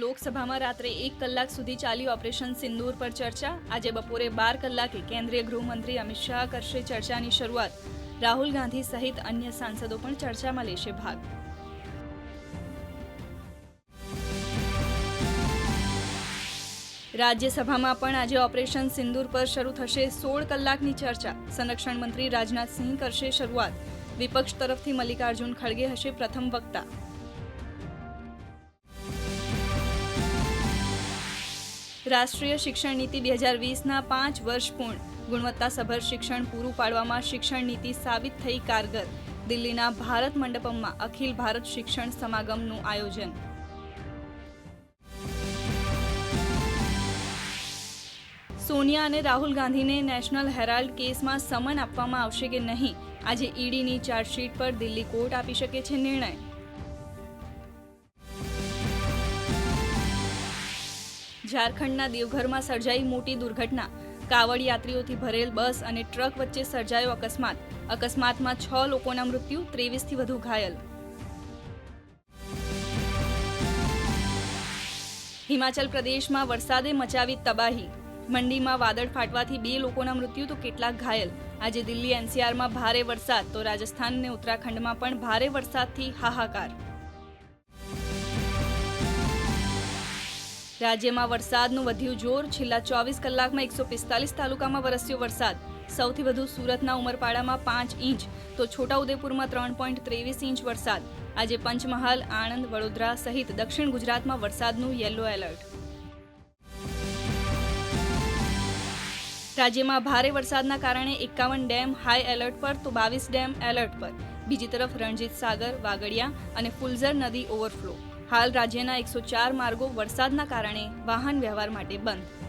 લોકસભામાં રાત્રે એક કલાક સુધી ચાલી ઓપરેશન સિંદૂર પર ચર્ચા. આજે બપોરે બાર કલાકે કેન્દ્રીય ગૃહમંત્રી અમિત શાહ કરશે ચર્ચાની શરૂઆત. રાહુલ ગાંધી સહિત અન્ય સાંસદો પણ ચર્ચામાં લેશે ભાગ. રાજ્યસભામાં પણ આજે ઓપરેશન સિંદૂર પર શરૂ થશે સોળ કલાકની ચર્ચા. સંરક્ષણ મંત્રી રાજનાથસિંહ કરશે શરૂઆત. વિપક્ષ તરફથી મલ્લિકાર્જુન ખડગે હશે પ્રથમ વક્તા. રાષ્ટ્રીય શિક્ષણ નીતિ બે હજાર વીસના પાંચ વર્ષ પૂર્ણ. ગુણવત્તાસભર શિક્ષણ પૂરું પાડવામાં શિક્ષણ નીતિ સાબિત થઈ કારગર. દિલ્હીના ભારત મંડપમમાં અખિલ ભારત શિક્ષણ સમાગમનું આયોજન. સોનિયા અને રાહુલ ગાંધીને નેશનલ હેરાલ્ડ કેસમાં સમન આપવામાં આવશે કે નહીં? આજે ઈડીની ચાર્જશીટ પર દિલ્હી કોર્ટ આપી શકે છે નિર્ણય. ઝારખંડના દેવઘરમાં સર્જાઈ મોટી દુર્ઘટના. કાવડ યાત્રીઓથી ભરેલ બસ અને ટ્રક વચ્ચે સર્જાયો અકસ્માત. અકસ્માતમાં છ લોકોના મૃત્યુ, ત્રેવીસથી વધુ ઘાયલ. હિમાચલ પ્રદેશમાં વરસાદે મચાવી તબાહી. મંડીમાં વાદળ ફાટવાથી બે લોકોના મૃત્યુ, તો કેટલાક ઘાયલ. આજે દિલ્હી એનસીઆરમાં ભારે વરસાદ, તો રાજસ્થાન અને ઉત્તરાખંડમાં પણ ભારે વરસાદથી હાહાકાર. રાજ્યમાં વરસાદનું વધ્યું જોર. છેલ્લા ચોવીસ કલાકમાં એકસો પિસ્તાલીસ તાલુકામાં વરસ્યો વરસાદ. સૌથી વધુ સુરતના ઉમરપાડામાં પાંચ ઇંચ, તો છોટાઉદેપુરમાં ત્રણ પોઈન્ટ ત્રેવીસ ઇંચ વરસાદ. આજે પંચમહાલ, આણંદ, વડોદરા સહિત દક્ષિણ ગુજરાતમાં વરસાદનું યલો એલર્ટ. રાજ્યમાં ભારે વરસાદના કારણે એકાવન ડેમ હાઈ એલર્ટ પર, તો બાવીસ ડેમ એલર્ટ પર. બીજી તરફ રણજીત સાગર, વાગડિયા અને ફુલઝર નદી ઓવરફ્લો. હાલ રાજ્યના એકસો ચાર માર્ગો વરસાદના કારણે વાહન વ્યવહાર માટે બંધ.